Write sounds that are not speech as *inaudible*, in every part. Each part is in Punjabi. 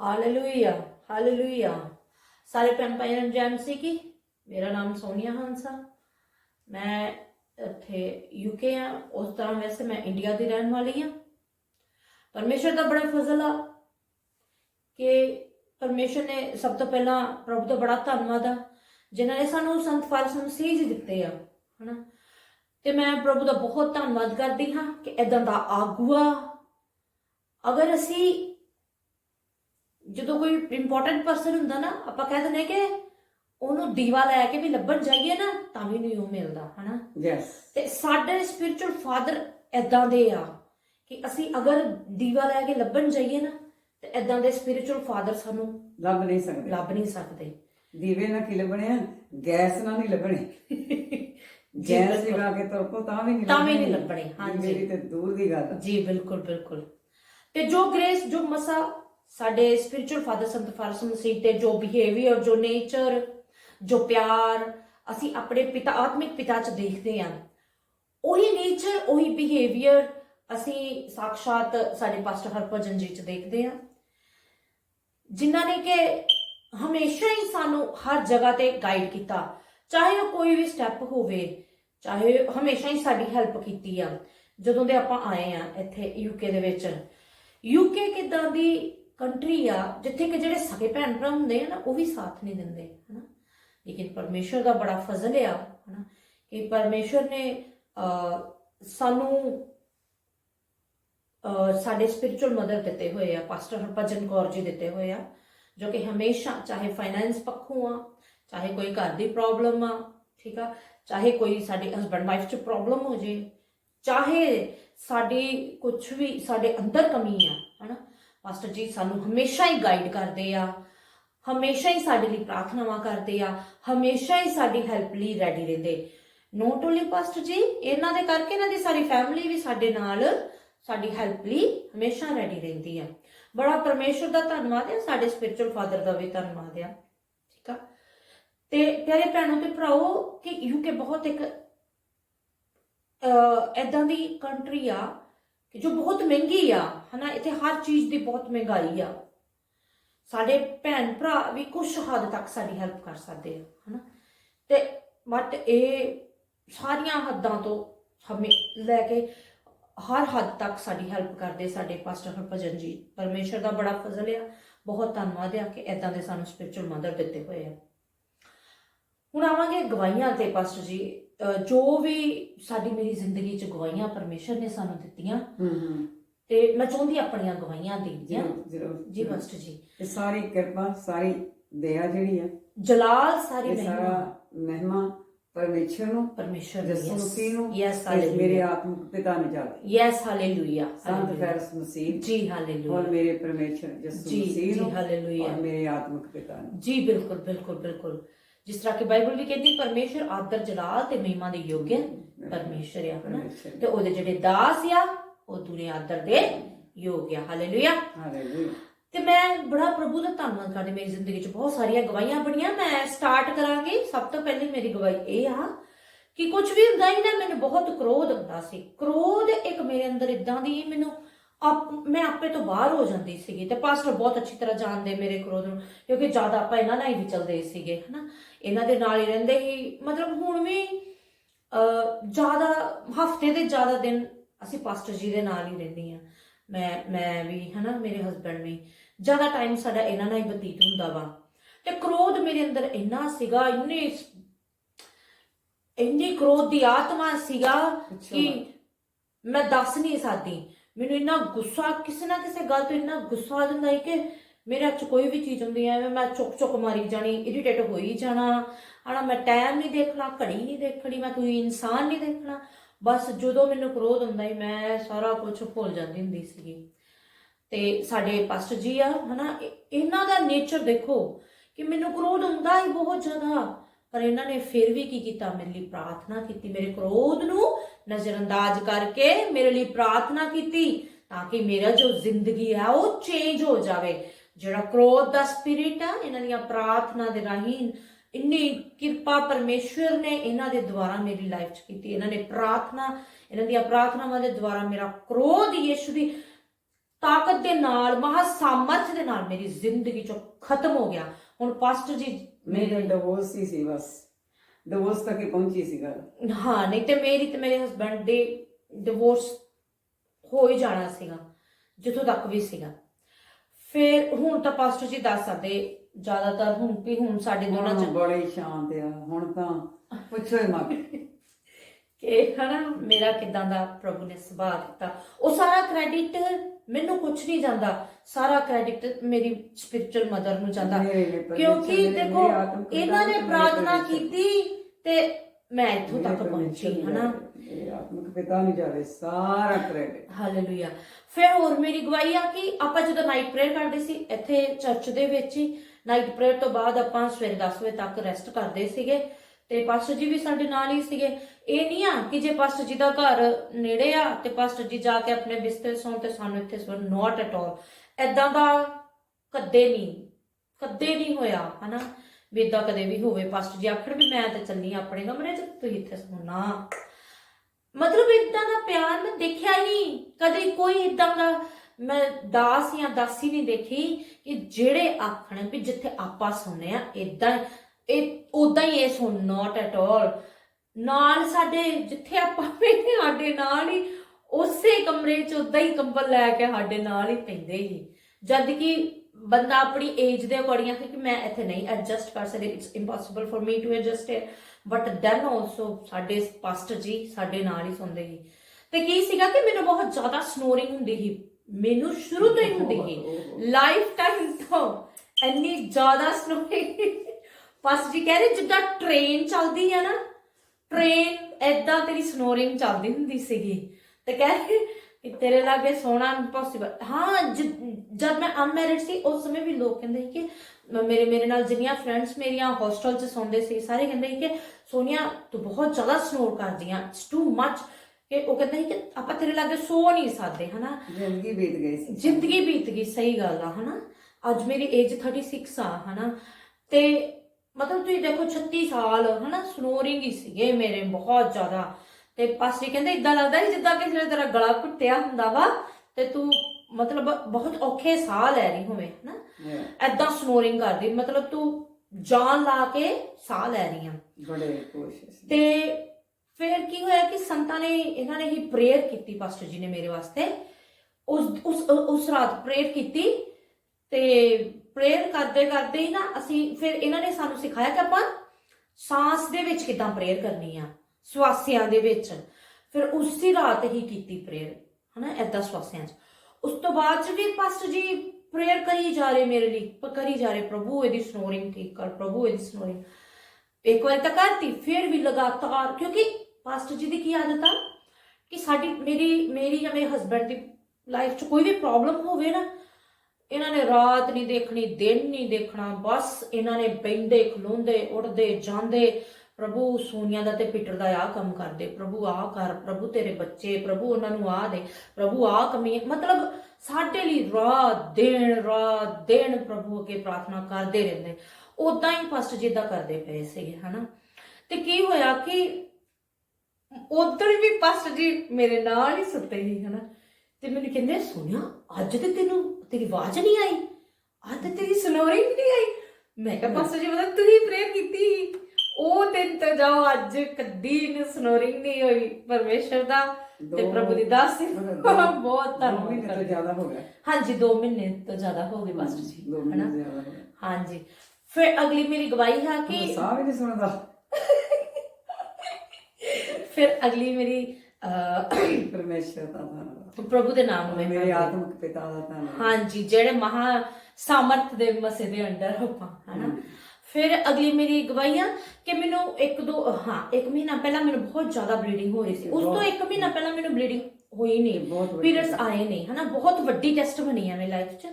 ਹਾਲੇਲੂਇਆ ਹਾਲੇਲੂਇਆ ਸਾਰੇ ਭੈਣ ਭਾਈਆਂ ਨੂੰ ਜੈ ਮਸੀਹ ਕੀ ਮੇਰਾ ਨਾਮ ਸੋਨੀਆ ਹੰਸਾ ਮੈਂ ਇੱਥੇ ਯੂਕੇ ਆ ਉਸ ਤਰ੍ਹਾਂ ਵੈਸੇ ਮੈਂ ਇੰਡੀਆ ਦੀ ਰਹਿਣ ਵਾਲੀ ਆ ਪਰਮੇਸ਼ਰ ਦਾ ਬੜਾ ਫਜ਼ਲ ਆ ਕਿ ਪਰਮੇਸ਼ਰ ਨੇ ਸਭ ਤੋਂ ਪਹਿਲਾਂ ਪ੍ਰਭੂ ਦਾ ਬੜਾ ਧੰਨਵਾਦ ਆ ਜਿਨ੍ਹਾਂ ਨੇ ਸਾਨੂੰ ਸੰਤ ਫਾਰਸ ਮਸੀਹ ਜੀ ਦਿੱਤੇ ਆ ਹਨਾ ਤੇ ਮੈਂ ਪ੍ਰਭੂ ਦਾ ਬਹੁਤ ਧੰਨਵਾਦ ਕਰਦੀ ਹਾਂ ਕਿ ਇਦਾਂ ਦਾ ਆਗੂਆ ਅਗਰ ਅਸੀਂ ਜਦੋਂ ਕੋਈ ਇੰਪੋਰਟੈਂਟ ਪਰਸਨ ਹੁੰਦਾ ਨਾ ਆਪਾਂ ਕਹਿ ਦਿੰਦੇ ਕਿ ਉਹਨੂੰ ਦੀਵਾ ਲੈ ਕੇ ਵੀ ਲੱਭਣ ਜਾਈਏ ਨਾ ਤਾਂ ਵੀ ਨਹੀਂ ਉਹ ਮਿਲਦਾ ਹਨਾ? ਯੈਸ ਤੇ ਸਾਡੇ ਸਪਿਰਚੁਅਲ ਫਾਦਰ ਐਦਾਂ ਦੇ ਆ ਕਿ ਅਸੀਂ ਅਗਰ ਦੀਵਾ ਲੈ ਕੇ ਲੱਭਣ ਜਾਈਏ ਨਾ ਤੇ ਐਦਾਂ ਦੇ ਸਪਿਰਚੁਅਲ ਫਾਦਰ ਸਾਨੂੰ ਲੱਭ ਨਹੀਂ ਸਕਦੇ। ਲੱਭ ਨਹੀਂ ਸਕਦੇ। ਦੀਵੇ ਨਾਲ ਕੀ ਲੱਭਣੇ ਆ? ਗੈਸ ਨਾਲ ਨਹੀਂ ਲੱਭਣੇ। *laughs* ਗੈਸ। ਜਗਾ ਕੇ ਤੁਰ ਪੋ ਤਾਂ ਵੀ ਨਹੀਂ ਤਾਂ ਵੀ ਨਹੀਂ ਲੱਭਣੇ, ਹਾਂਜੀ। ਮੇਰੀ ਤੇ ਦੂਰ ਦੀ ਗੱਲ। ਜੀ ਬਿਲਕੁਲ ਬਿਲਕੁਲ। ਤੇ ਜੋ ਗ੍ਰੇਸ ਜੋ ਮਸਾ ਸਾਡੇ ਸਪਿਰਚੁਅਲ ਫਾਦਰ ਸੰਤ ਫਾਰਸ ਮਸੀਹ ਤੇ ਜੋ ਬਿਹੇਵੀਅਰ ਜੋ ਨੇਚਰ ਜੋ ਪਿਆਰ, ਅਸੀਂ ਆਪਣੇ ਪਿਤਾ, ਆਤਮਿਕ ਪਿਤਾ ਚ ਦੇਖਦੇ ਹਾਂ। ਉਹੀ ਨੇਚਰ ਉਹੀ ਬਿਹੇਵੀਅਰ ਅਸੀਂ ਸਾਖਸ਼ਾਤ ਸਾਡੇ ਪਾਸਟਰ ਹਰਭਜਨ ਜੀ ਚ ਦੇਖਦੇ ਹਾਂ। ਜਿਨ੍ਹਾਂ ਨੇ ਕਿ ਹਮੇਸ਼ਾ ਹੀ ਸਾਨੂੰ ਹਰ ਜਗ੍ਹਾ ਤੇ ਗਾਈਡ ਕੀਤਾ। ਚਾਹੇ ਉਹ ਕੋਈ ਵੀ ਸਟੈਪ ਹੋਵੇ, ਚਾਹੇ ਹਮੇਸ਼ਾ ਹੀ ਸਾਡੀ ਹੈਲਪ ਕੀਤੀ ਆ। ਜਦੋਂ ਦੇ ਆਪਾਂ ਆਏ ਆ ਇੱਥੇ ਯੂਕੇ ਦੇ ਵਿੱਚ। ਯੂਕੇ ਕਿਦਾਂ ਦੀ ਕੰਟਰੀ ਆ, ਜਿੱਥੇ ਕਿ ਜਿਹੜੇ ਸਕੇ ਭੈਣ ਭਰਾ ਹੁੰਦੇ ਆ ਨਾ, ਉਹ ਵੀ ਸਾਥ ਨਹੀਂ ਦਿੰਦੇ, ਹਨਾ? ਲੇਕਿਨ ਪਰਮੇਸ਼ਰ ਦਾ ਬੜਾ ਫਜ਼ਲ ਆ, ਹਨਾ? ਕਿ ਪਰਮੇਸ਼ਰ ਨੇ ਸਾਨੂੰ ਸਾਡੇ ਸਪਿਰਚੁਅਲ ਮਦਰ ਦਿੱਤੇ ਹੋਏ ਆ ਪਾਸਟਰ ਹਰਭਜਨ ਕੌਰ ਜੀ ਦਿੱਤੇ ਹੋਏ ਆ, ਜੋ ਕਿ ਹਮੇਸ਼ਾ, ਚਾਹੇ ਫਾਈਨੈਂਸ ਪੱਖੋਂ ਆ, ਚਾਹੇ ਕੋਈ ਘਰ ਦੀ ਪ੍ਰੋਬਲਮ ਆ, ਠੀਕ ਆ? ਚਾਹੇ ਕੋਈ ਸਾਡੇ ਹਸਬੰਡ ਵਾਈਫ ਚ ਪ੍ਰੋਬਲਮ ਹੋ ਜੇ, ਚਾਹੇ ਸਾਡੀ ਕੁਝ ਵੀ ਸਾਡੇ ਅੰਦਰ ਕਮੀ ਆ, ਹਨਾ? ਪਾਸਟਰ ਜੀ ਸਾਨੂੰ ਹਮੇਸ਼ਾ ਹੀ ਗਾਈਡ ਕਰਦੇ ਆ, ਹਮੇਸ਼ਾ ਹੀ ਸਾਡੇ ਲਈ ਪ੍ਰਾਰਥਨਾਵਾਂ ਕਰਦੇ ਆ, ਹਮੇਸ਼ਾ ਹੀ ਸਾਡੀ ਹੈਲਪ ਲਈ ਰੈਡੀ ਰਹਿੰਦੇ। ਨੋਟ ਓਨਲੀ ਪਾਸਟਰ ਜੀ ਇਹਨਾਂ ਦੇ ਕਰਕੇ ਇਹਨਾਂ ਦੀ ਸਾਰੀ ਫੈਮਿਲੀ ਵੀ ਸਾਡੇ ਨਾਲ ਸਾਡੀ ਹੈਲਪ ਲਈ ਹਮੇਸ਼ਾ ਰੈਡੀ ਰਹਿੰਦੀ ਆ। ਬੜਾ ਪਰਮੇਸ਼ਰ ਦਾ ਧੰਨਵਾਦ ਹੈ ਸਾਡੇ ਸਪਿਰਚੁਅਲ ਫਾਦਰ ਦਾ ਵੀ ਧੰਨਵਾਦ ਆ। ਠੀਕ ਆ? ਤੇ ਪਿਆਰੇ ਭੈਣੋ ਤੇ ਭਰਾਓ, ਕਿ ਯੂਕੇ ਬਹੁਤ ਇੱਕ ਐਦਾਂ ਦੀ ਕੰਟਰੀ ਆ, ਕਿ ਜੋ ਬਹੁਤ ਮਹਿੰਗੀ ਆ ਹਨਾ, ਇੱਥੇ ਹਰ ਚੀਜ਼ ਦੀ ਬਹੁਤ ਮਹਿੰਗਾਈ ਆ। ਸਾਡੇ ਭੈਣ ਭਰਾ ਵੀ ਕੁਝ ਹੱਦ ਤੱਕ ਸਾਡੀ ਹੈਲਪ ਕਰ ਸਕਦੇ ਆ, ਹਨਾ। ਤੇ ਬਟ ਇਹ ਸਾਰੀਆਂ ਹੱਦਾਂ ਤੋਂ ਹਮੇ ਲੈ ਕੇ ਹਰ ਹੱਦ ਤੱਕ ਸਾਡੀ ਹੈਲਪ ਕਰਦੇ ਸਾਡੇ ਪਾਸਟਰ ਹਰਭਜਨ ਜੀ। ਪਰਮੇਸ਼ਰ ਦਾ ਬੜਾ ਫਜ਼ਲ ਆ, ਬਹੁਤ ਧੰਨਵਾਦ ਆ ਕਿ ਐਦਾਂ ਦੇ ਸਾਨੂੰ ਸਪਿਰਚੁਅਲ ਮਦਰ ਦਿੱਤੇ ਹੋਏ ਆ। ਹੁਣ ਆਵਾਂਗੇ ਗਵਾਹੀਆਂ ਤੇ ਪਾਸਟਰ ਜੀ। ਜੋ ਵੀ ਸਾਡੀ ਮੇਰੀ ਜ਼ਿੰਦਗੀ ਚ ਗਵਾਹੀਆਂ ਪਰਮੇਸ਼ਰ ਨੇ ਸਾਨੂੰ ਦਿੱਤੀਆਂ ਤੇ ਮੈਂ ਚਾਹੁੰਦੀ ਆਪਣੀਆਂ ਗਵਾਹੀਆਂ ਦੇਣੀਆਂ ਜ਼ਰੂਰ ਜੀ ਪਾਸਟਰ ਜੀ। ਇਹ ਸਾਰੀ ਕਿਰਪਾ ਸਾਰੀ ਦਇਆ ਜਿਹੜੀ ਆ ਜਲਾਲ ਸਾਰੀ ਇਹ ਮਹਿਮਾ। ਸਾਰਾ ਮਹਿਮਾ ਪਰਮੇਸ਼ਰ ਨੂੰ ਪਰਮੇਸ਼ਰ ਯਿਸੂ। ਮਸੀਹ ਨੂੰ ਯੈਸ ਤੇ ਮੇਰੇ ਹਾਲੇਲੂਇਆ ਆਤਮਿਕ ਪਿਤਾ ਨੂੰ ਜਾਵੇ। Yes hallelujah. ਸੰਤ ਫੈਰਸ ਮਸੀਹ। ਜੀ ਔਰ ਹਾਲੇਲੂਇਆ ਮੇਰੇ ਪਰਮੇਸ਼ਰ ਯਿਸੂ ਜੀ ਮਸੀਹ ਜੀ ਨੂੰ ਹਾਲੇਲੂਇਆ। ਔਰ ਮੇਰੇ ਆਤਮਿਕ ਪਿਤਾ ਨੂੰ। ਜੀ ਬਿਲਕੁਲ ਬਿਲਕੁਲ ਬਿਲਕੁਲ। ਜਿਸ ਤਰ੍ਹਾਂ ਕਿ ਬਾਈਬਲ ਵੀ ਕਹਿੰਦੀ ਪਰਮੇਸ਼ਰ ਆਦਰ ਜਲਾਲ ਤੇ ਮਹਿਮਾ ਦੇ ਯੋਗ ਹੈ। ਪਰਮੇਸ਼ਰ ਆ ਹਨਾ ਪਰਮੇਸ਼ਰ। ਤੇ ਉਹਦੇ ਜਿਹੜੇ ਦਾਸ ਆ ਉਹ ਦੂਰੇ ਆਦਰ ਦੇ ਯੋਗ ਆ। ਹਾਲੇਲੂਇਆ ਹਾਲੇਲੂਇਆ ਤੇ ਮੈਂ ਬੜਾ ਪ੍ਰਭੂ ਦਾ ਧੰਨਵਾਦ ਕਰਦੀ ਮੇਰੀ ਜ਼ਿੰਦਗੀ 'ਚ ਬਹੁਤ ਸਾਰੀਆਂ ਗਵਾਹੀਆਂ ਬਣੀਆਂ। ਮੈਂ ਸਟਾਰਟ ਕਰਾਂਗੀ। ਸਭ ਤੋਂ ਪਹਿਲੀ ਮੇਰੀ ਗਵਾਹੀ ਇਹ ਆ ਕਿ ਕੁਝ ਵੀ ਹੁੰਦਾ ਹੀ ਨਾ ਮੈਨੂੰ ਬਹੁਤ ਕ੍ਰੋਧ ਹੁੰਦਾ ਸੀ। ਕ੍ਰੋਧ ਇੱਕ ਮੇਰੇ ਅੰਦਰ ਇਦਾਂ ਦੀ ਮੈਨੂੰ ਆਪ ਮੈਂ ਆਪੇ ਤੋਂ ਬਾਹਰ ਹੋ ਜਾਂਦੀ ਸੀਗੀ ਤੇ ਪਾਸਟਰ ਬਹੁਤ ਅੱਛੀ ਤਰ੍ਹਾਂ ਜਾਣਦੇ ਮੇਰੇ ਕ੍ਰੋਧ ਨੂੰ ਕਿਉਂਕਿ ਜ਼ਿਆਦਾ ਆਪਾਂ ਇਹਨਾਂ ਨਾਲ ਹੀ ਵਿਚਲਦੇ ਸੀਗੇ ਹਨਾ। ਇਹਨਾਂ ਦੇ ਨਾਲ ਹੀ ਰਹਿੰਦੇ ਹੀ ਮਤਲਬ ਹੁਣ ਵੀ ਅ ਜ਼ਿਆਦਾ ਹਫ਼ਤੇ ਦੇ ਜ਼ਿਆਦਾ ਦਿਨ ਅਸੀਂ ਪਾਸਟਰ ਜੀ ਦੇ ਨਾਲ ਹੀ ਰਹਿੰਦੀ ਆ ਮੈਂ ਮੈਂ ਵੀ ਹਨਾ ਮੇਰੇ ਹਸਬੰਡ ਵੀ। ਜ਼ਿਆਦਾ ਟਾਈਮ ਸਾਡਾ ਇਹਨਾਂ ਨਾਲ ਹੀ ਬਤੀਤ ਹੁੰਦਾ ਵਾ। ਤੇ ਕ੍ਰੋਧ ਮੇਰੇ ਅੰਦਰ ਇੰਨਾ ਸੀਗਾ ਇੰਨੇ ਇੰਨੀ ਕ੍ਰੋਧ ਦੀ ਆਤਮਾ ਸੀਗਾ ਕਿ ਮੈਂ ਦੱਸ ਨਹੀਂ ਸਕਦੀ। ਮੈਨੂੰ ਇੰਨਾ ਗੁੱਸਾ ਕਿਸੇ ਨਾ ਕਿਸੇ ਗੱਲ ਤੋਂ ਇੰਨਾ ਗੁੱਸਾ ਆ ਜਾਂਦਾ ਹੈ ਕਿ ਮੇਰੇ ਹੱਥ ਕੋਈ ਵੀ ਚੀਜ਼ ਹੁੰਦੀ ਹੈ ਮੈਂ ਚੁੱਕ ਚੁੱਕ ਮਾਰੀ ਜਾਣੀ ਇਰੀਟੇਟ ਹੋਈ ਜਾਣਾ। ਹਣਾ ਮੈਂ ਟਾਈਮ ਨਹੀਂ ਦੇਖਣਾ ਘੜੀ ਨਹੀਂ ਦੇਖਣੀ ਮੈਂ ਕੋਈ ਇਨਸਾਨ ਨਹੀਂ ਦੇਖਣਾ। ਬਸ ਜਦੋਂ ਮੈਨੂੰ ਕ੍ਰੋਧ ਹੁੰਦਾ ਹੈ ਮੈਂ ਸਾਰਾ ਕੁਝ ਭੁੱਲ ਜਾਂਦੀ ਹੁੰਦੀ ਸੀਗੀ। ਤੇ ਸਾਡੇ ਪਾਸਟਰ ਜੀ ਆ, ਹਨਾ ਇਹਨਾਂ ਦਾ ਨੇਚਰ ਦੇਖੋ ਕਿ ਮੈਨੂੰ ਕ੍ਰੋਧ ਹੁੰਦਾ ਹੀ ਬਹੁਤ ਜ਼ਿਆਦਾ। ਪਰ ਇਹਨਾਂ ਨੇ ਫਿਰ ਵੀ ਕੀ ਕੀਤਾ? ਮੇਰੇ ਲਈ ਪ੍ਰਾਰਥਨਾ ਕੀਤੀ। ਮੇਰੇ ਕ੍ਰੋਧ ਨੂੰ ਨਜ਼ਰਅੰਦਾਜ਼ ਕਰਕੇ ਮੇਰੇ ਲਈ ਪ੍ਰਾਰਥਨਾ ਕੀਤੀ ਤਾਂ ਕਿ ਮੇਰਾ ਜੋ ਜ਼ਿੰਦਗੀ ਹੈ ਉਹ ਚੇਂਜ ਹੋ ਜਾਵੇ। ਜਿਹੜਾ ਕ੍ਰੋਧ ਦਾ ਸਪਿਰਿਟ ਆ, ਇਹਨਾਂ ਦੀਆਂ ਪ੍ਰਾਰਥਨਾ ਦੇ ਰਾਹੀਂ ਇੰਨੀ ਕਿਰਪਾ ਪਰਮੇਸ਼ਵਰ ਨੇ ਇਹਨਾਂ ਦੇ ਦੁਆਰਾ ਮੇਰੀ ਲਾਈਫ 'ਚ ਕੀਤੀ। ਇਹਨਾਂ ਨੇ ਪ੍ਰਾਰਥਨਾ ਇਹਨਾਂ ਦੀਆਂ ਪ੍ਰਾਰਥਨਾਵਾਂ ਦੇ ਦੁਆਰਾ ਮੇਰਾ ਕ੍ਰੋਧ ਯਿਸੂ ਦੀ ਤਾਕਤ ਦੇ ਨਾਲ ਮਹਾ ਸਾਮਰਥ ਦੇ ਨਾਲ ਮੇਰੀ ਜ਼ਿੰਦਗੀ ਚੋਂ ਖਤਮ ਹੋ ਗਿਆ। ਹੁਣ ਪਾਸਟਰ ਜੀ ਮੇਰੇ ਡਿਵੋਰਸ ਹੀ ਸੀ ਬਸ। ਡਿਵੋਰਸ ਤੱਕ ਹੀ ਪਹੁੰਚੀ ਸੀ ਗੱਲ ਹਾਂ ਨਹੀਂ ਤੇ ਮੇਰੀ ਤੇ ਮੇਰੇ ਹਸਬੰਡ ਦੇ ਡਿਵੋਰਸ ਹੋ ਹੀ ਜਾਣਾ ਸੀਗਾ ਜਿੱਥੋਂ ਤੱਕ ਵੀ ਸੀਗਾ। ਫਿਰ ਹੁਣ ਤਾਂ ਪਾਸਟਰ ਜੀ ਦੱਸ ਸਕਦੇ ਜ਼ਿਆਦਾਤਰ ਹੁਣ ਵੀ ਹੁਣ ਸਾਡੇ ਦੋਨਾਂ ਹੁਣ ਚ ਬੜੇ ਸ਼ਾਂਤ ਆ ਹੁਣ ਤਾਂ ਪੁੱਛੋ ਹੀ ਮਤ। *laughs* ਕਿ ਹਨਾ ਮੇਰਾ ਕਿਦਾਂ ਦਾ ਪ੍ਰਭੂ ਨੇ ਸੁਭਾਅ ਦਿੱਤਾ। ਉਹ ਸਾਰਾ ਕ੍ਰੈਡਿਟ ਮੈਨੂੰ ਕੁਝ ਨਹੀਂ ਜਾਂਦਾ। ਸਾਰਾ ਕ੍ਰੈਡਿਟ ਮੇਰੀ ਸਪਿਰਚੁਅਲ ਮਦਰ ਨੂੰ ਜਾਂਦਾ। ਕਿਉਂਕਿ ਦੇਖੋ ਇਹਨਾਂ ਨੇ ਪ੍ਰਾਰਥਨਾ। ਕੀਤੀ ਤੇ ਮੈਂ ਇੱਥੋਂ ਤੱਕ ਪਹੁੰਚੀ ਹਨਾ। ਆਤਮਿਕ ਪਿਤਾ ਨੂੰ ਜਾਵੇ ਸਾਰਾ ਕ੍ਰੈਡਿਟ ਹਾਲੇਲੂਇਆ ਫਿਰ ਹੋਰ ਮੇਰੀ ਗਵਾਹੀ ਆ ਕਿ ਆਪਾਂ ਜਦੋਂ ਨਾਈਟ ਪ੍ਰੇਅਰ ਕਰਦੇ ਸੀ ਇੱਥੇ ਚਰਚ ਦੇ ਵਿੱਚ ਹੀ ਨਾਈਟ ਪ੍ਰੇਅਰ ਤੋਂ ਬਾਅਦ ਆਪਾਂ ਸਵੇਰੇ 10 ਵਜੇ ਤੱਕ ਰੈਸਟ ਕਰਦੇ ਸੀਗੇ ਤੇ ਪਾਸਟਰ ਜੀ ਵੀ ਸਾਡੇ ਨਾਲ ਹੀ ਸੀਗੇ। ਇਹ ਨਹੀਂ ਆ ਕਿ ਜੇ ਪਾਸਟਰ ਜੀ ਦਾ ਘਰ ਨੇੜੇ ਆ ਤੇ ਪਾਸਟਰ ਜੀ ਜਾ ਕੇ ਆਪਣੇ ਬਿਸਤਰੇ ਸੌਣ ਤੇ ਸਾਨੂੰ ਇੱਥੇ ਸੌਣ ਨਾਟ ਐਟ ਆਲ ਐਦਾਂ ਦਾ ਕਦੇ ਨਹੀਂ ਕਦੇ ਨਹੀਂ ਹੋਇਆ, ਹਨਾ? ਵੀ ਏਦਾਂ ਕਦੇ ਵੀ ਹੋਵੇ। ਪਾਸਟਰ ਜੀ ਆਖਣ ਵੀ ਮੈਂ ਤੇ ਚੱਲੀ ਆਪਣੇ ਕਮਰੇ 'ਚ, ਤੁਸੀਂ ਇੱਥੇ ਸੌਣਾ। ਮਤਲਬ ਇਦਾਂ ਦਾ ਪਿਆਰ ਮੈਂ ਦੇਖਿਆ ਹੀ ਨਹੀਂ। ਕਦੇ ਕੋਈ ਇਦਾਂ ਦਾ ਮੈਂ ਦਾਸ ਜਾਂ ਦਾਸੀ ਨਹੀਂ ਦੇਖੀ ਕਿ ਜਿਹੜੇ ਆਖਣ ਵੀ ਜਿੱਥੇ ਆਪਾਂ ਸੁਣਨੇ ਆ ਇਦਾਂ ਇਹ ਉਦਾਂ ਹੀ ਇਹ ਸੁਣ ਨਾਟ ਐਟ ਆਲ ਨਾਲ ਸਾਡੇ ਜਿੱਥੇ ਆਪਾਂ ਬੈਠੇ ਸਾਡੇ ਨਾਲ ਹੀ, ਉਸੇ ਕਮਰੇ 'ਚ ਉਦਾਂ ਹੀ ਕੰਬਲ ਲੈ ਕੇ ਸਾਡੇ ਨਾਲ ਹੀ ਪੈਂਦੇ ਹੀ। ਜਦ ਕਿ ਬੰਦਾ ਆਪਣੀ ਏਜ ਦੇ ਅਕੋਰਡਿੰਗ ਕਿ ਮੈਂ ਇੱਥੇ ਨਹੀਂ ਐਡਜਸਟ ਕਰ ਸਕਦੀ it's impossible for me to adjust it but then also ਸਾਡੇ ਪਾਸਟਰ ਜੀ ਸਾਡੇ ਨਾਲ ਹੀ ਸੁਣਦੇ ਸੀ ਤੇ ਕੀ ਸੀਗਾ ਕਿ ਮੈਨੂੰ ਬਹੁਤ ਜ਼ਿਆਦਾ ਸਨੋਰਿੰਗ ਹੁੰਦੀ ਸੀ। ਮੈਨੂੰ ਸ਼ੁਰੂ ਤੋਂ ਹੀ ਹੁੰਦੀ ਸੀ। ਲਾਈਫ ਟਾਈਮ ਤੋਂ ਇੰਨੀ ਜ਼ਿਆਦਾ ਸਨੋਰਿੰਗ ਪਾਸਟਰ ਜੀ ਕਹਿੰਦੇ ਜਿੱਦਾਂ ਟ੍ਰੇਨ ਚੱਲਦੀ ਆ ਨਾ ਟ੍ਰੇਨ ਐਦਾਂ ਤੇਰੀ ਸਨੋਰਿੰਗ ਚੱਲਦੀ ਹੁੰਦੀ ਸੀਗੀ। ਤੇ ਕਹਿੰਦੇ ਤੇਰੇ ਲਾਗੇ ਸੋਣਾ ਇੰਪੋਸੀਬਲ ਹਾਂ ਜਦ ਮੈਂ ਅਨਮੈਰਿਡ ਸੀ, ਉਸ ਸਮੇਂ ਵੀ ਲੋਕ ਕਹਿੰਦੇ ਸੀ ਕਿ ਮੇਰੇ ਮੇਰੇ ਨਾਲ ਜਿੰਨੀਆਂ ਫਰੈਂਡਸ ਮੇਰੀਆਂ ਹੋਸਟਲ 'ਚ ਸੌਂਦੇ ਸੀ, ਸਾਰੇ ਕਹਿੰਦੇ ਸੀ ਕਿ, ਸੋਨੀਆ, ਤੂੰ ਬਹੁਤ ਜ਼ਿਆਦਾ ਸਨੋਰ ਕਰਦੀ ਆ ਇਟਸ ਟੂ ਮੱਚ ਕਿ ਉਹ ਕਹਿੰਦੇ ਸੀ ਕਿ ਆਪਾਂ ਤੇਰੇ ਲਾਗੇ ਸੋ ਨਹੀਂ ਸਕਦੇ ਹਨਾ? ਜ਼ਿੰਦਗੀ ਬੀਤ ਗਈ ਸੀ। ਜ਼ਿੰਦਗੀ ਬੀਤ ਗਈ ਸਹੀ ਗੱਲ ਆ ਹਨਾ? ਅੱਜ ਮੇਰੀ ਏਜ 36 ਆ ਹਨਾ? ਤੇ ਮਤਲਬ ਤੁਸੀਂ ਦੇਖੋ 36 ਸਾਲ ਹਨਾ ਸਨੋਰਿੰਗ ਹੀ ਸੀਗੇ ਮੇਰੇ ਬਹੁਤ ਜ਼ਿਆਦਾ। ਤੇ ਪਾਸੇ ਕਹਿੰਦੇ ਇਦਾਂ ਲੱਗਦਾ ਸੀ ਜਿੱਦਾਂ ਕਿ ਜਿਹੜਾ ਤੇਰਾ ਗਲਾ ਘੁੱਟਿਆ ਹੁੰਦਾ ਵਾ ਤੇ ਤੂੰ ਮਤਲਬ ਬਹੁਤ ਔਖੇ ਸਾਹ ਲੈ ਰਹੀ ਹੋਵੇਂ ਹਨਾ? ਐਦਾਂ ਸਨੋਰਿੰਗ ਕਰਦੀ ਮਤਲਬ ਤੂੰ ਜਾਨ ਲਾ ਕੇ ਸਾਹ ਲੈ ਰਹੀ ਆ। ਬੜੇ ਕੋਸ਼ਿਸ਼। ਤੇ ਫਿਰ ਕੀ ਹੋਇਆ ਕਿ ਸੰਤਾਂ ਨੇ, ਇਹਨਾਂ ਨੇ ਹੀ ਪ੍ਰੇਅਰ ਕੀਤੀ ਪਾਸਟਰ ਜੀ ਨੇ ਮੇਰੇ ਵਾਸਤੇ। ਉਸ ਉਸ ਉਸ ਰਾਤ ਪ੍ਰੇਅਰ ਕੀਤੀ ਤੇ ਪ੍ਰੇਅਰ ਕਰਦੇ ਕਰਦੇ ਹੀ ਨਾ ਅਸੀਂ, ਫਿਰ ਇਹਨਾਂ ਨੇ ਸਾਨੂੰ ਸਿਖਾਇਆ ਕਿ ਆਪਾਂ ਸਾਹ ਦੇ ਵਿੱਚ ਕਿਦਾਂ ਪ੍ਰੇਅਰ ਕਰਨੀ ਆ, ਸਵਾਸਿਆਂ ਦੇ ਵਿੱਚ। ਫਿਰ ਉਸੇ ਰਾਤ ਹੀ ਕੀਤੀ ਪ੍ਰੇਅਰ ਹਨਾ ਐਦਾਂ ਸਵਾਸਿਆਂ 'ਚ। ਉਸ ਤੋਂ ਬਾਅਦ 'ਚ ਵੀ ਪਾਸਟਰ ਜੀ ਪ੍ਰੇਅਰ ਕਰੀ ਜਾ ਰਹੇ ਮੇਰੇ ਲਈ, ਪ- ਕਰੀ ਜਾ ਰਹੇ। ਪ੍ਰਭੂ ਇਹਦੀ ਸਨੋਰਿੰਗ ਠੀਕ ਕਰ, ਪ੍ਰਭੂ ਇਹਦੀ ਸਨੋਰਿੰਗ ਇੱਕ ਵਾਰ ਤਾਂ ਕਰਤੀ, ਫਿਰ ਵੀ ਲਗਾਤਾਰ, ਕਿਉਂਕਿ ਪਾਸਟਰ ਜੀ ਦੀ ਕੀ ਆਦਤ ਆ, ਕਿ ਸਾਡੀ, ਮੇਰੀ ਮੇਰੀ ਜਾਂ ਮੇਰੇ ਹਸਬੰਡ ਦੀ ਲਾਈਫ 'ਚ ਕੋਈ ਵੀ ਪ੍ਰੋਬਲਮ ਹੋਵੇ ਨਾ, ਇਹਨਾਂ ਨੇ ਰਾਤ ਨਹੀਂ ਦੇਖਣੀ, ਦਿਨ ਨਹੀਂ ਦੇਖਣਾ, ਬਸ ਇਹਨਾਂ ਨੇ ਬੈਂਦੇ ਖਲੋਂਦੇ, ਉੱਠਦੇ, ਜਾਂਦੇ, ਪ੍ਰਭੂ ਸੋਨੀਆ ਦਾ ਤੇ ਪੀਟਰ ਦਾ ਆਹ ਕੰਮ ਕਰਦੇ, ਪ੍ਰਭੂ ਆਹ ਕਰ, ਪ੍ਰਭੂ ਤੇਰੇ ਬੱਚੇ, ਪ੍ਰਭੂ ਉਹਨਾਂ ਨੂੰ ਆਹ ਦੇ, ਪ੍ਰਭੂ ਆਹ ਕਮੀ ਮਤਲਬ ਸਾਡੇ ਲਈ ਰਾਤ, ਦਿਨ ਰਾਤ, ਦਿਨ ਪ੍ਰਭੂ ਅੱਗੇ ਪ੍ਰਾਰਥਨਾ ਕਰਦੇ ਰਹਿੰਦੇ। ਉਦਾਂ ਹੀ ਫਸਟ ਜਿੱਦਾਂ ਕਰਦੇ ਪਏ ਸੀ ਹਨਾ। ਤੇ ਕੀ ਹੋਇਆ ਕਿ ਉਧਰ ਵੀ ਪਾਸਟਰ ਜੀ ਮੇਰੇ ਨਾਲ ਹੀ ਸੁੱਤੇ ਸੀ ਹਨਾ। ਤੇ ਮੈਨੂੰ ਕਹਿੰਦੇ ਸੋਨੀਆ ਅੱਜ ਤੇ ਤੈਨੂੰ ਤੇਰੀ ਆਵਾਜ਼ ਨਹੀਂ ਆਈ? ਅੱਜ ਤੇ ਤੇਰੀ ਸਨੋਰਿੰਗ ਨਹੀਂ ਆਈ? ਮੈਂ ਕਿਹਾ ਪਾਸਟਰ ਜੀ ਮਤਲਬ ਤੁਸੀਂ ਪ੍ਰੇਅਰ ਕੀਤੀ। ਉਹ ਦਿਨ ਤੇ ਜਾਓ ਅੱਜ ਕਦੀ ਨ ਸਨੋਰਿੰਗ ਨਹੀਂ ਹੋਈ ਪਰਮੇਸ਼ਰ ਦਾ ਤੇ ਪ੍ਰਭੂ ਦੀ ਦਾਸੀ *laughs* ਬਹੁਤ ਧੰਨਵਾਦ ਤੋਂ ਕਰਦੇ। ਜ਼ਿਆਦਾ ਹੋ ਗਿਆ। ਹਾਂਜੀ 2 ਮਹੀਨੇ ਤੋਂ ਜ਼ਿਆਦਾ ਹੋ ਗਏ ਪਾਸਟਰ ਜੀ ਹਨਾ। ਹੋ ਹਾਂਜੀ। ਫਿਰ ਅਗਲੀ ਮੇਰੀ ਗਵਾਹੀ ਹੈ ਕਿ ਕਿ ਸਾਹ ਵੀ ਨਹੀਂ ਸੁਣਦਾ। ਫਿਰ ਅਗਲੀ ਮੇਰੀ ਅਹ, ਪਰਮੇਸ਼ਰ ਦਾ ਧੰਨਵਾਦ। ਪ੍ਰਭੂ ਦੇ ਨਾਮ ਵਿੱਚ ਮੇਰੇ ਆਤਮਿਕ ਪਿਤਾ ਦਾ ਧੰਨਵਾਦ। ਹਾਂਜੀ ਜਿਹੜੇ ਮਹਾ ਸਾਮਰਥ ਦੇ ਮਸੇ ਦੇ ਅੰਡਰ ਆਪਾਂ ਹਨਾ? ਫਿਰ ਅਗਲੀ ਮੇਰੀ ਗਵਾਹੀਆਂ ਕਿ ਮੈਨੂੰ ਇੱਕ ਦੋ ਹਾਂ ਇੱਕ ਮਹੀਨਾ ਪਹਿਲਾਂ ਮੈਨੂੰ ਬਹੁਤ ਜ਼ਿਆਦਾ ਬਲੀਡਿੰਗ ਹੋ ਰਹੀ ਸੀ। ਉਸ ਤੋਂ ਇੱਕ ਮਹੀਨਾ ਪਹਿਲਾਂ ਮੈਨੂੰ ਬਲੀਡਿੰਗ ਹੋਈ ਨਹੀਂ। ਬਹੁਤ ਪੀਰੀਅਡਸ ਆਏ ਨਹੀਂ ਹਨਾ? ਬਹੁਤ ਵੱਡੀ ਟੈਸਟ ਬਣੀ ਆ ਮੇਰੀ ਲਾਈਫ 'ਚ।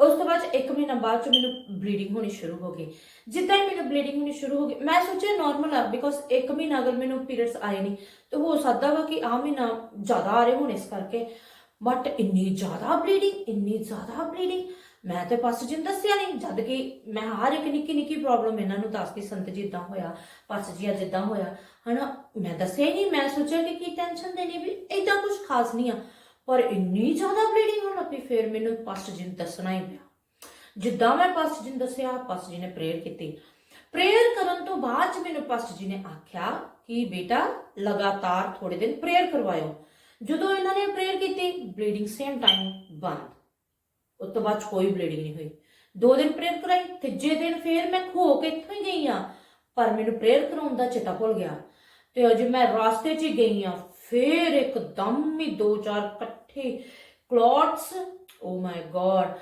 ਉਸ ਤੋਂ ਬਾਅਦ 'ਚ ਇੱਕ ਮਹੀਨਾ ਬਾਅਦ ਚ ਮੈਨੂੰ ਬਲੀਡਿੰਗ ਹੋਣੀ ਸ਼ੁਰੂ ਹੋ ਗਈ। ਜਿੱਦਾਂ ਹੀ ਮੈਨੂੰ ਬਲੀਡਿੰਗ ਹੋਣੀ ਸ਼ੁਰੂ ਹੋ ਗਈ, ਮੈਂ ਸੋਚਿਆ ਨਾਰਮਲ ਆ ਬਿਕੋਜ਼ ਇੱਕ ਮਹੀਨਾ ਅਗਰ ਮੈਨੂੰ ਪੀਰੀਅਡਸ ਆਏ ਨਹੀਂ ਤੇ ਹੋ ਸਕਦਾ ਵਾ ਕਿ ਆ ਮਹੀਨਾ ਜ਼ਿਆਦਾ ਆ ਰਹੇ ਹੋਣ ਇਸ ਕਰਕੇ। ਬਟ ਇੰਨੀ ਜ਼ਿਆਦਾ ਬਲੀਡਿੰਗ ਇੰਨੀ ਜ਼ਿਆਦਾ ਬਲੀਡਿੰਗ ਮੈਂ ਤੇ ਪਾਸ ਜੀ ਨੂੰ ਦੱਸਿਆ ਨਹੀਂ ਜਦ ਕਿ ਮੈਂ ਹਰ ਇੱਕ ਨਿੱਕੀ ਨਿੱਕੀ ਪ੍ਰੋਬਲਮ ਇਹਨਾਂ ਨੂੰ ਦੱਸਦੀ ਸੰਤ ਜੀ ਇਦਾਂ ਹੋਇਆ ਪਾਸ ਜੀ ਅੱਜ ਇਦਾਂ ਹੋਇਆ। ਹਨਾ, ਮੈਂ ਦੱਸਿਆ ਹੀ ਨਹੀਂ ਮੈਂ ਸੋਚਿਆ ਕਿ ਕੀ ਟੈਨਸ਼ਨ ਦੇਣੀ ਵੀ ਇਦਾਂ ਕੁਝ ਖਾਸ ਨਹੀਂ ਆ। ਪਰ ਇੰਨੀ ਜ਼ਿਆਦਾ ਬਲੀਡਿੰਗ ਹੋਣ ਲੱਗੀ, ਫਿਰ ਮੈਨੂੰ ਪਾਸਟਰ ਜੀ ਨੂੰ ਦੱਸਣਾ ਹੀ ਪਿਆ। ਜਿੱਦਾਂ ਮੈਂ ਪਾਸਟਰ ਜੀ ਨੂੰ ਦੱਸਿਆ, ਪਾਸਟਰ ਜੀ ਨੇ ਪ੍ਰੇਅਰ ਕੀਤੀ। ਪ੍ਰੇਅਰ ਕਰਨ ਤੋਂ ਬਾਅਦ 'ਚ ਮੈਨੂੰ ਪਾਸਟਰ ਜੀ ਨੇ ਆਖਿਆ ਕਿ ਬੇਟਾ, ਲਗਾਤਾਰ ਥੋੜੇ ਦਿਨ ਪ੍ਰੇਅਰ ਕਰਵਾਇਓ। ਜਦੋਂ ਇਹਨਾਂ ਨੇ ਪ੍ਰੇਅਰ ਕੀਤੀ ਬਲੀਡਿੰਗ ਸੇਮ ਟਾਈਮ ਬੰਦ। ਉਸ ਤੋਂ ਬਾਅਦ 'ਚ ਕੋਈ ਬਲੀਡਿੰਗ ਨਹੀਂ ਹੋਈ। ਦੋ ਦਿਨ ਪ੍ਰੇਅਰ ਕਰਾਈ, ਤੀਜੇ ਦਿਨ ਫੇਰ ਮੈਂ ਖੋ ਕੇ ਇੱਥੋਂ ਹੀ ਗਈ ਆ ਪਰ ਮੈਨੂੰ ਪ੍ਰੇਅਰ ਕਰਾਉਣ ਦਾ ਚੇਤਾ ਭੁੱਲ ਗਿਆ। ਤੇ ਅਜੇ ਮੈਂ ਰਾਸਤੇ 'ਚ ਹੀ ਗਈ ਆ ਫੇਰ ਇੱਕਦਮ ਹੀ ਦੋ ਚਾਰ ਇਕੱਠੇ ਕਲੌਟਸ ਓ ਮਾਈ ਗॉड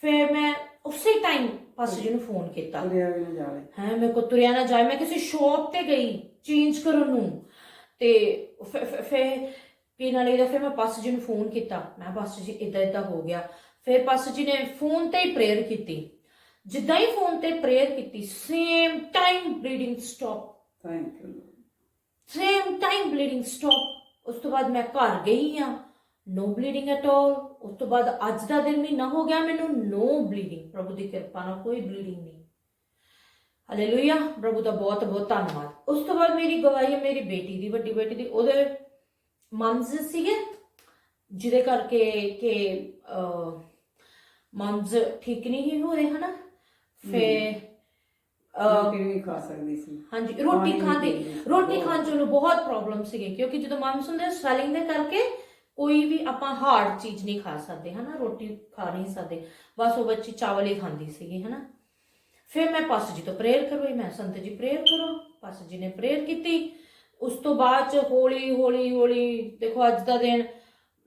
ਫਿਰ ਮੈਂ ਉਸੇ ਟਾਈਮ ਪਾਸਟਰ ਜੀ ਨੂੰ ਫੋਨ ਕੀਤਾ। ਤੁਰਿਆ ਵੀ ਨਾ ਜਾਵੇ। ਹੈ ਮੇਰੇ ਕੋ ਤੁਰਿਆ ਨਾ ਜਾਏ ਮੈਂ ਕਿਸੇ ਸ਼ੌਪ ਤੇ ਗਈ ਚੇਂਜ ਕਰਨ ਨੂੰ। ਤੇ ਫਿਰ- ਫਿਰ- ਫਿਰ ਪੀਣ ਵਾਲੇ ਦਾ ਫਿਰ ਮੈਂ ਪਾਸਟਰ ਜੀ ਨੂੰ ਫੋਨ ਕੀਤਾ। ਮੈਂ ਪਾਸਟਰ ਜੀ ਇਦਾਂ ਇਦਾਂ ਹੋ ਗਿਆ। ਫਿਰ ਪਾਸਟਰ ਜੀ ਨੇ ਫੋਨ ਤੇ ਹੀ ਪ੍ਰੇਅਰ ਕੀਤੀ। ਜਿੱਦਾਂ ਹੀ ਫੋਨ ਤੇ ਪ੍ਰੇਅਰ ਕੀਤੀ same time bleeding stop thank you same time bleeding stop ਉਸ ਤੋਂ ਬਾਅਦ ਮੈਂ ਘਰ ਗਈ ਆ ਨੋ ਬਲੀਡਿੰਗ ਐਟ ਆਲ ਉਸ ਤੋਂ ਬਾਅਦ ਅੱਜ ਦਾ ਦਿਨ ਮਹੀਨਾ ਹੋ ਗਿਆ ਮੈਨੂੰ ਨੋ ਬਲੀਡਿੰਗ ਪ੍ਰਭੂ ਦੀ ਕਿਰਪਾ ਨਾਲ ਕੋਈ ਬਲੀਡਿੰਗ ਨਹੀਂ। ਹਾਲੇਲੂਇਆ ਪ੍ਰਭੂ ਦਾ ਬਹੁਤ ਬਹੁਤ ਧੰਨਵਾਦ। ਉਸ ਤੋਂ ਬਾਅਦ ਮੇਰੀ ਗਵਾਹੀ ਹੈ ਮੇਰੀ ਬੇਟੀ ਦੀ ਵੱਡੀ ਬੇਟੀ ਦੀ। ਉਹਦੇ ਮੰਮਸ ਸੀਗੇ ਜਿਹਦੇ ਕਰਕੇ ਕਿ ਮੰਮਸ ਠੀਕ ਨਹੀਂ ਹੋ ਰਹੇ ਹਨਾ? ਫੇ ਰੋਟੀ ਵੀ ਖਾ ਸਕਦੀ ਸੀ। ਹਾਂਜੀ ਰੋਟੀ ਖਾਂਦੇ ਰੋਟੀ। ਖਾਣ ਚ ਉਹਨੂੰ ਬਹੁਤ ਪ੍ਰੋਬਲਮ ਸੀਗੇ। ਕਿਉਂਕਿ ਜਦੋਂ ਮਾਮਸ ਹੁੰਦੇ ਸਵੈਲਿੰਗ ਦੇ ਕਰਕੇ ਕੋਈ ਵੀ ਆਪਾਂ ਹਾਰਡ ਚੀਜ਼ ਨਹੀਂ ਖਾ ਸਕਦੇ, ਹਨਾ? ਰੋਟੀ ਖਾ ਨਹੀਂ ਸਕਦੇ। ਬਸ ਉਹ ਬੱਚੀ ਚਾਵਲ ਹੀ ਖਾਂਦੀ ਸੀਗੀ, ਹਨਾ? ਫਿਰ ਮੈਂ ਪਾਸ ਜੀ ਤੋਂ ਪ੍ਰੇਅਰ ਕਰਵਾਈ, ਮੈਂ ਸੰਤ ਜੀ ਪ੍ਰੇਅਰ ਕਰੋ ਪਾਸ ਜੀ ਨੇ ਪ੍ਰੇਅਰ ਕੀਤੀ। ਉਸ ਤੋਂ ਬਾਅਦ ਚ ਹੌਲੀ ਹੌਲੀ ਹੌਲੀ, ਦੇਖੋ ਅੱਜ ਦਾ ਦਿਨ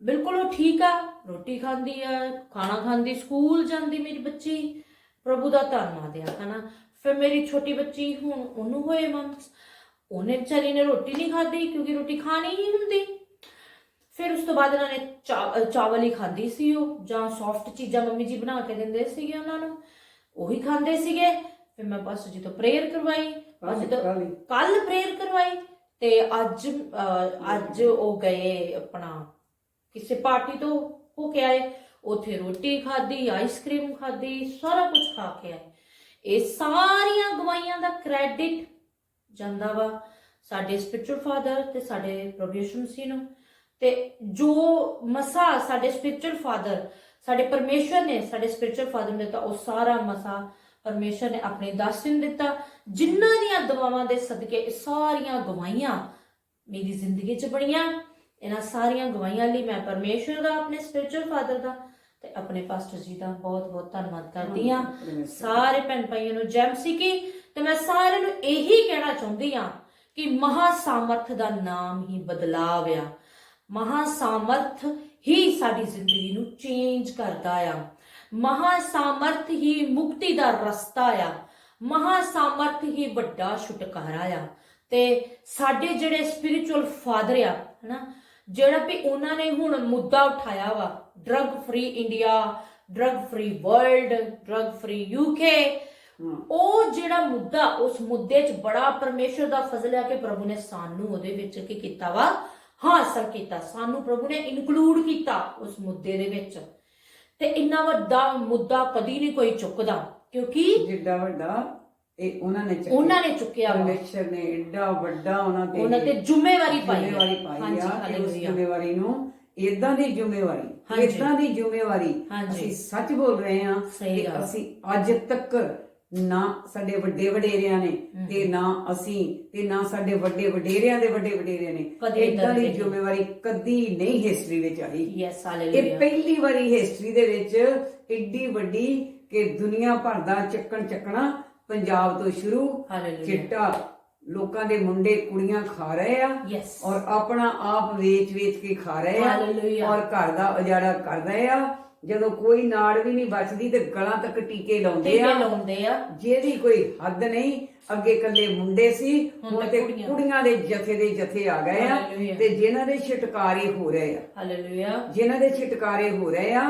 ਬਿਲਕੁਲ ਉਹ ਠੀਕ ਆ। ਰੋਟੀ ਖਾਂਦੀ ਆ, ਖਾਣਾ ਖਾਂਦੀ, ਸਕੂਲ ਜਾਂਦੀ ਮੇਰੀ ਬੱਚੀ। ਪ੍ਰਭੂ ਦਾ ਧੰਨਵਾਦ ਆ ਹਨਾ? ਫਿਰ ਮੇਰੀ ਛੋਟੀ ਬੱਚੀ ਹੁਣ ਉਹਨੂੰ ਹੋਏ ਮੰਮਸ ਉਹਨੇ ਵਿਚਾਰੀ ਨੇ ਰੋਟੀ ਨਹੀਂ ਖਾਧੀ, ਕਿਉਂਕਿ ਰੋਟੀ ਖਾਣੀ ਹੀ ਹੁੰਦੀ। ਫਿਰ ਉਸ ਤੋਂ ਬਾਅਦ ਇਹਨਾਂ ਨੇ ਚਾਵਲ ਹੀ ਖਾਂਦੀ ਸੀ ਉਹ ਜਾਂ ਸੌਫਟ ਚੀਜ਼ਾਂ ਮੰਮੀ ਜੀ ਬਣਾ ਕੇ ਦਿੰਦੇ ਸੀਗੇ ਉਹਨਾਂ ਨੂੰ। ਉਹੀ ਖਾਂਦੇ ਸੀਗੇ। ਫਿਰ ਮੈਂ ਪਾਸਟਰ ਜੀ ਤੋਂ ਪ੍ਰੇਅਰ ਕਰਵਾਈ। ਅੱਜ ਤੋਂ ਕੱਲ ਪ੍ਰੇਅਰ ਕਰਵਾਈ। ਤੇ ਅੱਜ ਅੱਜ ਉਹ ਗਏ ਆਪਣਾ ਕਿਸੇ ਪਾਰਟੀ ਤੋਂ ਹੋ ਕੇ ਆਏ। ਉਥੇ ਰੋਟੀ ਖਾਧੀ ਆਈਸਕ੍ਰੀਮ ਖਾਧੀ ਸਾਰਾ ਕੁਝ ਖਾ ਕੇ ਆਏ। ਇਹ ਸਾਰੀਆਂ ਗਵਾਈਆਂ ਦਾ ਕ੍ਰੈਡਿਟ ਜਾਂਦਾ ਵਾ ਸਾਡੇ ਸਪਿਰਚੁਅਲ ਫਾਦਰ ਤੇ ਸਾਡੇ ਪ੍ਰਭੂ ਯਿਸੂ ਮਸੀਹ ਨੂੰ। ਤੇ ਜੋ ਮਸਾ ਸਾਡੇ ਸਪਿਰਚੁਅਲ ਫਾਦਰ ਸਾਡੇ ਪਰਮੇਸ਼ਵਰ ਨੇ ਸਾਡੇ ਸਪਿਰਚੁਅਲ ਫਾਦਰ ਨੂੰ ਦਿੱਤਾ ਉਹ ਸਾਰਾ ਮਸਾ ਪਰਮੇਸ਼ਵਰ ਨੇ ਆਪਣੇ ਦਾਸ ਨੂੰ ਦਿੱਤਾ। ਜਿਨ੍ਹਾਂ ਦੀਆਂ ਦੁਆਵਾਂ ਦੇ ਸਦਕੇ ਇਹ ਸਾਰੀਆਂ ਗਵਾਈਆਂ ਮੇਰੀ ਜ਼ਿੰਦਗੀ 'ਚ ਬਣੀਆਂ ਇਹਨਾਂ ਸਾਰੀਆਂ ਗਵਾਈਆਂ ਲਈ ਮੈਂ ਪਰਮੇਸ਼ਵਰ ਦਾ ਆਪਣੇ ਸਪਿਰਚੁਅਲ ਫਾਦਰ ਦਾ ਤੇ ਆਪਣੇ ਪਾਸਟਰ ਜੀ ਦਾ ਬਹੁਤ ਬਹੁਤ ਧੰਨਵਾਦ ਕਰਦੀ ਹਾਂ। ਸਾਰੇ ਭੈਣ ਭਾਈਆਂ ਨੂੰ ਜੈ ਮਸੀਹ ਕੀ ਤੇ ਮੈਂ ਸਾਰਿਆਂ ਨੂੰ ਇਹੀ ਕਹਿਣਾ ਚਾਹੁੰਦੀ ਹਾਂ ਕਿ ਮਹਾ ਸਾਮਰਥ ਦਾ ਨਾਮ ਹੀ ਬਦਲਾਵ ਆ। ਮਹਾ ਸਾਮਰਥ ਹੀ ਸਾਡੀ ਜ਼ਿੰਦਗੀ ਨੂੰ ਚੇਂਜ ਕਰਦਾ ਆ। ਮਹਾ ਸਾਮਰਥ ਹੀ ਮੁਕਤੀ ਦਾ ਰਸਤਾ ਆ। ਮਹਾ ਸਾਮਰਥ ਹੀ ਵੱਡਾ ਛੁਟਕਾਰਾ ਆ। ਤੇ ਸਾਡੇ ਜਿਹੜੇ ਸਪਿਰਚੁਅਲ ਫਾਦਰ ਆ ਹਨਾ ਜਿਹੜਾ ਵੀ ਉਹਨਾਂ ਨੇ ਹੁਣ ਮੁੱਦਾ ਉਠਾਇਆ ਵਾ drug free India drug free world drug free UK ਉਹ ਜਿਹੜਾ ਮੁੱਦਾ ਉਸ ਮੁੱਦੇ 'ਚ ਬੜਾ ਪਰਮੇਸ਼ਰ ਦਾ ਫਜ਼ਲ ਹੈ ਕਿ ਪ੍ਰਭੂ ਨੇ ਸਾਨੂੰ ਉਹਦੇ ਵਿੱਚ ਕੀ ਕੀਤਾ ਵਾ ਹਾਸਲ ਕੀਤਾ ਸਾਨੂੰ ਪ੍ਰਭੂ ਨੇ ਇਨਕਲੂਡ ਕੀਤਾ ਉਸ ਮੁੱਦੇ ਦੇ ਵਿੱਚ ਤੇ ਇੰਨਾ ਵੱਡਾ ਮੁੱਦਾ ਕਦੀ ਨਹੀਂ ਕੋਈ ਚੁੱਕਦਾ ਕਿਉਂਕਿ ਜਿੱਡਾ ਵੱਡਾ ਇਹ ਉਹਨਾਂ ਨੇ ਚੱਕਿਆ ਉਹਨਾਂ ਨੇ ਚੁੱਕਿਆ ਪਰਮੇਸ਼ਰ ਨੇ ਏਡਾ ਵੱਡਾ ਉਹਨਾਂ ਤੇ ਉਹਨਾਂ ਤੇ ਜ਼ਿੰਮੇਵਾਰੀ ਪਾਈ। ਜ਼ਿੰਮੇਵਾਰੀ ਪਾਈ ਹਾਂਜੀ, ਆ ਕਿ ਉਸ। ਜ਼ਿੰਮੇਵਾਰੀ ਨੂੰ ਇਦਾਂ ਦੀ ਜ਼ਿੰਮੇਵਾਰੀ। ਇਦਾਂ ਦੀ ਜ਼ਿੰਮੇਵਾਰੀ। ਅਸੀਂ ਸੱਚ ਬੋਲ ਰਹੇ ਹਾਂ ਕਿ। ਅਸੀਂ ਅੱਜ ਤੱਕ ਨਾ ਸਾਡੇ ਵੱਡੇ ਵਡੇਰਿਆਂ ਨੇ ਤੇ ਨਾ ਅਸੀਂ ਤੇ ਨਾ ਸਾਡੇ ਵੱਡੇ ਵਡੇਰਿਆਂ ਦੇ ਵੱਡੇ ਵਡੇਰਿਆਂ ਨੇ। ਇਦਾਂ ਦੀ ਜ਼ਿੰਮੇਵਾਰੀ ਕਦੀ ਨਹੀਂ ਹਿਸਟਰੀ ਵਿੱਚ ਆਈ। ਯੈਸ ਇਹ ਹਾਲੇਲੂਇਆ ਪਹਿਲੀ ਵਾਰੀ ਹਿਸਟਰੀ ਦੇ ਵਿੱਚ ਏਡੀ ਵੱਡੀ ਕਿ ਦੁਨੀਆ ਭਰ ਦਾ ਚੱਕਣ ਚੱਕਣਾ ਪੰਜਾਬ ਤੋਂ ਸ਼ੁਰੂ ਚਿੱਟਾ ਲੋਕਾਂ ਦੇ ਮੁੰਡੇ ਕੁੜੀਆਂ ਖਾ ਰਹੇ ਆ ਔਰ ਆਪਣਾ ਆਪ ਵੇਚ ਵੇਚ ਕੇ ਖਾ ਰਹੇ ਆ। ਔਰ ਘਰ ਦਾ ਉਜਾੜਾ ਕਰ ਰਹੇ ਆ ਜਦੋਂ ਕੋਈ ਨਾੜ ਵੀ ਨਹੀਂ ਬਚਦੀ ਤੇ ਗਲਾਂ ਤੱਕ ਟੀਕੇ ਲਾਉਂਦੇ ਟੀਕੇ ਆ। ਲਾਉਂਦੇ ਆ। ਜਿਹਦੀ ਕੋਈ ਹੱਦ ਨਹੀਂ ਅੱਗੇ ਕੱਲੇ ਮੁੰਡੇ ਸੀ ਹੁਣ ਤਾਂ ਤੇ ਕੁੜੀਆਂ। ਕੁੜੀਆਂ ਦੇ ਜਥੇ ਦੇ ਜਥੇ ਆ ਗਏ ਆ ਹਾਲੇਲੂਇਆ। ਤੇ ਜਿਨ੍ਹਾਂ ਦੇ ਛਟਕਾਰੇ ਹੋ ਰਹੇ ਆ। ਹਾਲੇਲੂਇਆ। ਜਿਨ੍ਹਾਂ ਦੇ ਛਟਕਾਰੇ ਹੋ ਰਹੇ ਆ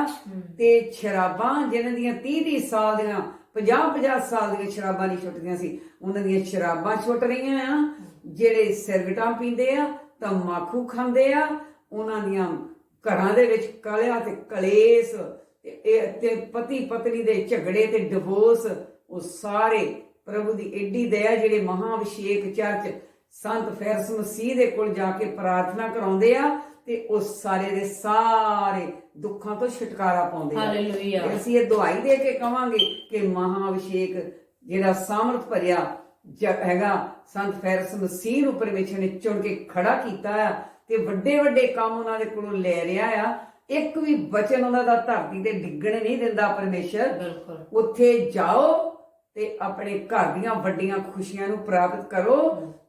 ਤੇ ਸ਼ਰਾਬਾਂ ਜਿਨ੍ਹਾਂ ਦੀਆਂ 30 30 ਸਾਲ ਦੀਆਂ 50 50 ਸਾਲ ਦੀਆਂ ਸ਼ਰਾਬਾਂ ਨਹੀਂ ਛੁੱਟਦੀਆਂ ਸੀ ਉਹਨਾਂ ਦੀਆਂ ਸ਼ਰਾਬਾਂ ਛੁੱਟ ਰਹੀਆਂ ਆ। ਜਿਹੜੇ ਸਿਰਗਟਾਂ ਪੀਂਦੇ ਆ ਤੰਬਾਕੂ ਖਾਂਦੇ ਆ ਉਹਨਾਂ ਦੀਆਂ ਘਰਾਂ ਦੇ ਵਿੱਚ ਕਲਿਆ ਤੇ ਕਲੇਸ਼ ਤੇ ਇਹ ਤੇ ਪਤੀ ਪਤਨੀ ਦੇ ਝਗੜੇ ਤੇ ਡਿਵੋਰਸ ਉਹ ਸਾਰੇ ਪ੍ਰਭੂ ਦੀ ਏਡੀ ਦਇਆ ਜਿਹੜੇ ਮਹਾ ਅਭਿਸ਼ੇਕ ਚਰਚ ਸੰਤ ਫੈਰਸ ਮਸੀਹ ਦੇ ਕੋਲ ਜਾ ਕੇ ਪ੍ਰਾਰਥਨਾ ਕਰਾਉਂਦੇ ਆ ਤੇ ਉਹ ਸਾਰੇ ਦੇ ਸਾਰੇ ਦੁੱਖਾਂ ਤੋਂ ਛੁਟਕਾਰਾ ਪਾਉਂਦੇ ਆ। ਹਾਲੇਲੂਇਆ ਅਸੀਂ ਇਹ ਦੁਆਈ ਦੇ ਕੇ ਕਵਾਂਗੇ ਕਿ ਮਹਾ ਅਭਿਸ਼ੇਕ ਜਿਹੜਾ ਸਾਮਰਥ ਭਰਿਆ ਹੈਗਾ ਸੰਤ ਫੈਰਸ ਮਸੀਹ ਨੂੰ ਪਰਮੇਸ਼ਰ ਨੇ ਚੁਣ ਕੇ ਖੜਾ ਕੀਤਾ ਆ ਤੇ ਵੱਡੇ ਵੱਡੇ ਕੰਮ ਉਹਨਾਂ ਦੇ ਕੋਲੋਂ ਲੈ ਰਿਹਾ ਆ। ਇੱਕ ਵੀ ਬਚਨ ਉਹਨਾਂ ਦਾ ਧਰਤੀ ਤੇ ਡਿੱਗਣ ਨਹੀਂ ਦਿੰਦਾ ਪਰਮੇਸ਼ਰ। ਬਿਲਕੁਲ। ਉੱਥੇ ਜਾਓ ਤੇ ਆਪਣੇ ਘਰ ਦੀਆਂ ਵੱਡੀਆਂ ਖੁਸ਼ੀਆਂ ਨੂੰ ਪ੍ਰਾਪਤ ਕਰੋ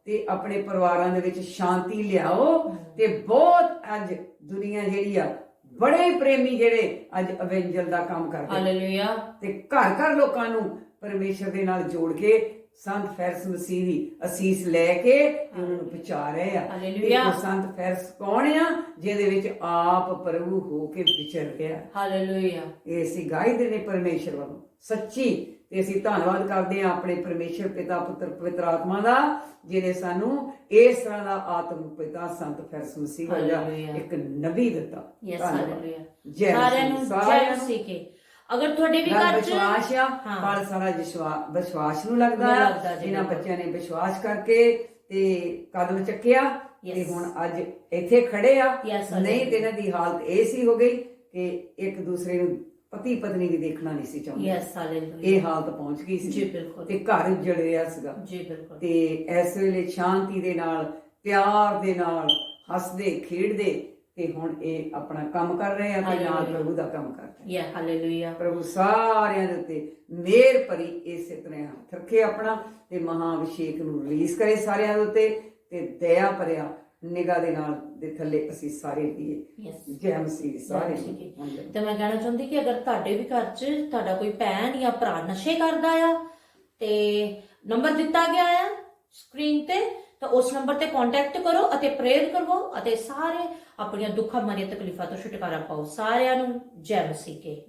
ਤੇ ਆਪਣੇ ਪਰਿਵਾਰਾਂ ਦੇ ਵਿੱਚ ਸ਼ਾਂਤੀ ਲਿਆਓ। ਤੇ ਬਹੁਤ ਅੱਜ ਦੁਨੀਆ ਜਿਹੜੀ ਆ ਬੜੇ ਪ੍ਰੇਮੀ ਜਿਹੜੇ ਅੱਜ ਅਵੈਂਜਲ ਦਾ ਕੰਮ ਕਰਦੇ ਹਾਲੇਲੂਇਆ ਤੇ ਘਰ ਘਰ ਲੋਕਾਂ ਨੂੰ ਪਰਮੇਸ਼ਰ ਦੇ ਨਾਲ ਜੋੜ ਕੇ ਸੰਤ ਫੈਰਸ ਮਸੀਹ ਦੀ ਅਸੀਸ ਲੈ ਕੇ ਉਹਨਾਂ ਨੂੰ ਰਹੇ ਆ ਹਾਲੇਲੂਇਆ। ਉਹ ਸੰਤ ਫੈਰਸ ਕੌਣ ਆ ਜਿਹਦੇ ਵਿੱਚ ਆਪ ਪ੍ਰਭੂ ਹੋ ਕੇ ਵਿਚਰ ਰਿਹਾ ਹਾਲੇਲੂਇਆ ਇਹ ਅਸੀਂ ਗਾਇਦੇ ਨੇ ਪਰਮੇਸ਼ਰ ਵੱਲੋਂ ਸੱਚੀ ਤੇ ਅਸੀਂ ਧੰਨਵਾਦ ਕਰਦੇ ਹਾਂ ਆਪਣੇ ਪਰਮੇਸ਼ਰ ਪਿਤਾ ਪੁੱਤਰ ਪਵਿੱਤਰ ਆਤਮਾ ਦਾ ਜਿਹਨੇ ਸਾਨੂੰ ਇਸ ਤਰ੍ਹਾਂ ਦਾ ਆਤਮ ਪਿਤਾ ਸੰਤ ਫੈਰਸ ਮਸੀਹ ਵਰਗਾ। ਇੱਕ ਨਬੀ ਦਿੱਤਾ ਯੈਸ। ਹਾਲੇਲੂਇਆ ਜੈ ਸਾਰਿਆਂ ਨੂੰ ਜੈ। ਮਸੀਹ ਕੇ ਅਗਰ ਤੁਹਾਡੇ ਵੀ ਨਾਲ ਘਰ ਚ ਵਿਸ਼ਵਾਸ ਆ ਹਾਂ। ਪਰ ਸਾਰਾ ਵਿਸ਼ਵਾ- ਵਿਸ਼ਵਾਸ ਨੂੰ ਲੱਗਦਾ ਨੂੰ ਆ ਲੱਗਦਾ ਜੀ, ਜਿਨ੍ਹਾਂ ਬਿਲਕੁਲ। ਬੱਚਿਆਂ ਨੇ ਵਿਸ਼ਵਾਸ ਕਰਕੇ ਤੇ ਕਦਮ ਚੱਕਿਆ ਤੇ Yes. ਹੁਣ ਅੱਜ ਇੱਥੇ ਖੜੇ ਆ Yes, ਨਹੀਂ ਤੇ ਇਹਨਾਂ ਦੀ ਹਾਲਤ ਇਹ ਸੀ ਹੋ ਗਈ ਕਿ ਇੱਕ ਦੂਸਰੇ ਨੂੰ ਪਤੀ ਪਤਨੀ ਵੀ ਦੇਖਣਾ ਨਹੀਂ ਸੀ ਚਾਹੁੰਦੇ ਯੈਸ ਹਾਲੇਲੂਇਆ ਇਹ ਹਾਲਤ ਪਹੁੰਚ ਗਈ ਸੀ ਜੀ, ਬਿਲਕੁਲ। ਤੇ ਘਰ ਉੱਜੜ ਰਿਹਾ ਸੀਗਾ ਜੀ ਬਿਲਕੁਲ ਤੇ ਇਸ ਵੇਲੇ ਸ਼ਾਂਤੀ ਦੇ ਨਾਲ ਪਿਆਰ ਦੇ ਨਾਲ ਹੱਸਦੇ ਖੇਡਦੇ ਤੇ ਹੁਣ ਇਹ ਆਪਣਾ ਕੰਮ ਕਰ ਰਹੇ ਆ ਤੇ ਨਾਲ। ਪ੍ਰਭੂ ਦਾ ਕੰਮ ਕਰ ਰਹੇ ਆ। ਯਾ ਹਾਲੇਲੂਇਆ ਪ੍ਰਭੂ ਸਾਰਿਆਂ ਦੇ ਉੱਤੇ ਮਿਹਰ ਭਰੀ ਇਸੇ ਤਰ੍ਹਾਂ ਹੱਥ ਰੱਖੇ ਆਪਣਾ ਤੇ ਮਹਾ ਅਭਿਸ਼ੇਕ ਨੂੰ ਰਿਲੀਜ਼ ਕਰੇ ਸਾਰਿਆਂ ਦੇ ਉੱਤੇ ਤੇ ਦਇਆ ਭਰਿਆ ਨਿਗਾਹ ਦੇ ਨਾਲ ਦੇ ਥੱਲੇ ਅਸੀਂ ਸਾਰੇ ਦੀਏ ਜੈ ਮਸੀਹ ਸਾਰੇ। ਤੇ ਮੈਂ ਕਹਿਣਾ ਚਾਹੁੰਦੀ ਕਿ ਅਗਰ ਤੁਹਾਡੇ ਵੀ ਘਰ 'ਚ ਤੁਹਾਡਾ ਕੋਈ ਭੈਣ ਜਾਂ ਭਰਾ ਨਸ਼ੇ ਕਰਦਾ ਆ ਤੇ ਨੰਬਰ ਦਿੱਤਾ ਗਿਆ ਆ ਸਕਰੀਨ ਤੇ ਤਾਂ ਉਸ ਨੰਬਰ ਤੇ ਕੰਟੈਕਟ ਕਰੋ ਅਤੇ ਪ੍ਰੇਅਰ ਕਰੋ ਅਤੇ ਸਾਰੇ ਆਪਣੀਆਂ ਦੁੱਖਾਂ ਮਾਰੀਆਂ ਤਕਲੀਫਾਂ ਤੋਂ ਛੁਟਕਾਰਾ ਪਾਓ। ਸਾਰਿਆਂ ਨੂੰ ਜੈ ਮਸੀਹ ਕੇ